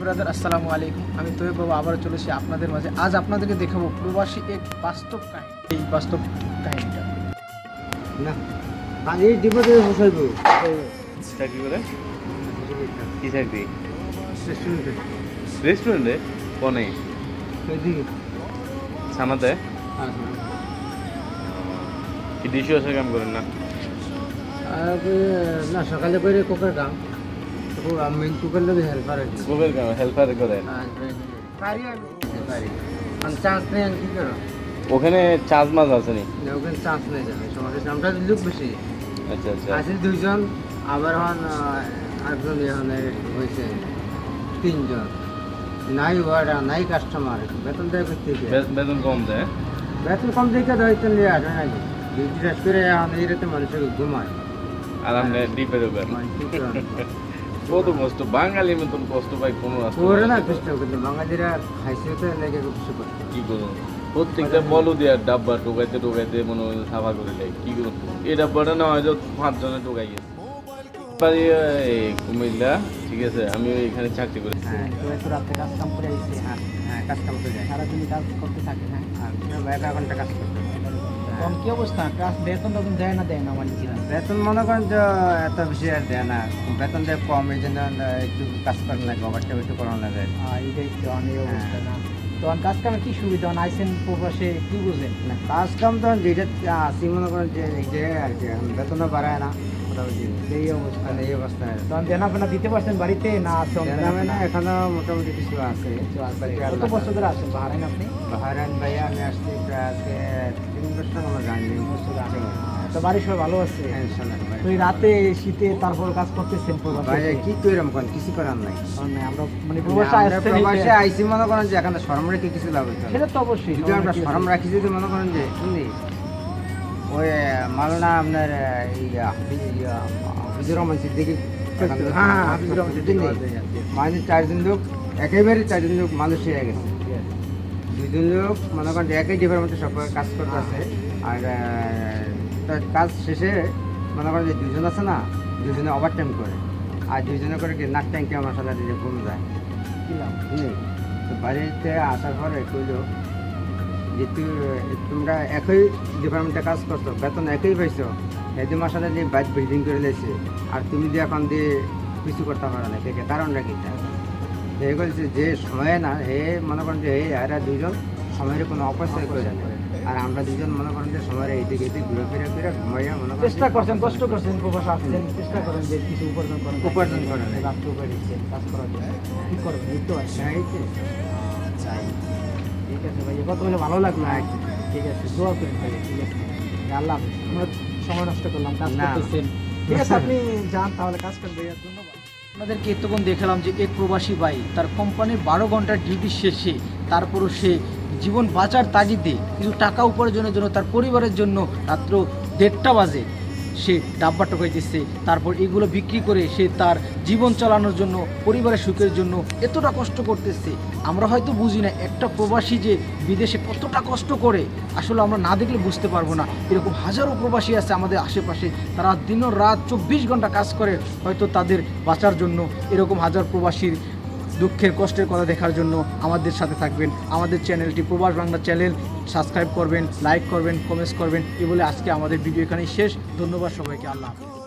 Brother আসসালামু আলাইকুম। আমি তৈব বাবু আবারও চলেছি আপনাদের মাঝে। আজ আপনাদেরকে দেখাবো প্রবাসী এক বাস্তব কাহিনী। এই বাস্তব কাহিনীটা। না। পানি দিব তো। বসাইব চাকরি করে কি চাকরি? রেস্টুরেন্টে কনে? ছানাতে কি ডিশি ওয়াশার কাম করেন না? না সকালে করে কোকার কাম। তো কোকের কাম হেল্পার করেন ওখানে চার্জ মাছ আছে নি? ওখানে চান্স নেই যাবে। সমস্যা আমরা লোক বেশি আচ্ছা আচ্ছা। আছে দুইজন আবার হন আরেকজন এখানে হয়েছে। তিনজন। নাই ওয়ার্ডার নাই কাস্টমার বেতন দেয় করতে বেতন কম দেয়? বেতন কম দেখে দায়িত্ব নিয়ে আসে নাকি? ডিউটি শেষ করে এখন এই রাতে মানুষের ঘুমায় আর আপনি ডিপে করবেন? কত কষ্ট বাঙালির মতন কষ্ট পাই কোনো না কষ্ট কিন্তু বাঙালিরা খাইছে তো লেগে করতে কি করুন প্রত্যেকটা বলো দিয়ে ডাব্বা টোকাইতে টোকাইতে মনে হয় সাফা করে দেয়। কি করুন এই ডাব্বাটা না হয়তো পাঁচজনে টোকাই গেছে। কুমিল্লা ঠিক আছে আমি এখানে চাকরি করি। হ্যাঁ রাতে কাজ কাম করে হ্যাঁ হ্যাঁ কাজ কাম করে যায় সারাদিন কাজ করতে থাকে হ্যাঁ আর এক ঘণ্টা কাজ করতে তখন কি অবস্থা? কাজ বেতন টেতন দেয় না দেয় না মানে কি বেতন মনে করেন যে এত বেশি আর দেয় না। বেতন দেয় কম এই জন্য একটু কাজ করানো লাগে ওভারটাইম একটু করানো লাগে। অনেক অবস্থা না। তখন কাজ কামে কি সুবিধা তখন আইসেন প্রবাসে কি বুঝেন না কাজ কাম তো যেটা আসি মনে করেন যে জায়গায় আর কি বেতনও বাড়ায় না এই অবস্থা এই অবস্থায় তখন দেনা ফেনা দিতে পারছেন বাড়িতে না আসছেন দেনা মেনা এখনও মোটামুটি কিছু আছে কত বছর ধরে আসছেন বাহারাইন আপনি? ভাইয়া আমি আসছি প্রায় তিন বছর আমার জানি তো বাড়ির সবাই ভালো আছে? তো এই রাতে শীতে তারপর কাজ করতেছেন ভাইয়া কি কইরাম কোন? কিছু করার নাই। আমরা মানে প্রবাসে আইসি মনে করেন যে এখানে শরম রেখে কিছু লাভ হচ্ছে সেটা তো অবশ্যই যদি আমরা শরম রাখি যদি মনে করেন যে শুনলি ওই মালনা আপনার এই হাফিজুর রহমান সিদ্দিকি। হ্যাঁ হ্যাঁ হাফিজুর রহমান সিদ্দিকী মানে চারজন লোক একেবারে চারজন লোক মানুষ হয়ে গেছে। দুজন লোক মনে করেন যে একই ডিপার্টমেন্টে সব কাজ করতে আছে আর তার কাজ শেষে মনে করেন যে দুজন আছে না দুজনে ওভার টাইম করে। আর দুজনে করে কি নাক ট্যাঙ্কে আমার সাথে যে ঘুম যায়। তো বাড়িতে আসার পরে কইলো যে তু- তোমরা একই ডিপার্টমেন্টে কাজ করছ বেতন একই পাইছো এই দু মাস আগে বাইক বিল্ডিং করে লেছে। আর তুমি যে এখন দিয়ে কিছু করতে পারো না সেটা কারণটা কি? এই বলছে যে সময়ে না হে মনে করেন যে এই এরা দুজন সময়ের কোনো অপচয় করে না আর আমরা দুজন মনে করেন যে সময়ের এইদিকে এদিকে ঘুরে ফিরে ফিরে ঘুমাইয়া মনে করেন চেষ্টা করছেন কষ্ট করছেন প্রবাসে আসছেন চেষ্টা করেন যে কিছু উপার্জন করেন উপার্জন করেন। রাত্রে উপায় দিচ্ছেন কাজ করার জন্য। কি করবেন? বুঝতে পারছেন হ্যাঁ, এই। তাই ঠিক আছে ভাই কথা বলে ভালো লাগল। ঠিক আছে দোয়া করেন ভাই ঠিক আছে। আল্লাহ। আমরা সময় নষ্ট করলাম কাজ করতেছেন। ঠিক আছে আপনি যান তাহলে কাজ করবেন ভাইয়া ধন্যবাদ। আপনাদেরকে এতক্ষণ দেখালাম যে এক প্রবাসী ভাই তার কোম্পানির বারো ঘণ্টার ডিউটি শেষে তারপরও সে জীবন বাঁচার তাগিদে, কিছু টাকা উপার্জনের জন্য, তার পরিবারের জন্য রাত্র দেড়টা বাজে সে ডাব্বা টোকাই দিচ্ছে তারপর এগুলো বিক্রি করে সে তার জীবন চালানোর জন্য, পরিবারের সুখের জন্য এতটা কষ্ট করতেছে। আমরা হয়তো বুঝি না, একটা প্রবাসী যে বিদেশে কতটা কষ্ট করে, আসলে আমরা না দেখলে বুঝতে পারব না। এরকম হাজারো প্রবাসী আছে আমাদের আশেপাশে, তারা দিন রাত চব্বিশ ঘণ্টা কাজ করে, হয়তো তাদের বাঁচার জন্য এরকম হাজার প্রবাসীর দুঃখের কষ্টের কথা দেখার জন্য আমাদের সাথে থাকবেন। আমাদের চ্যানেলটি প্রবাস বাংলা চ্যানেল। সাবস্ক্রাইব করবেন, লাইক করবেন কমেন্টস করবেন। এ বলে আজকে আমাদের ভিডিও এখানেই শেষ। ধন্যবাদ সবাইকে। আল্লাহ হাফেজ।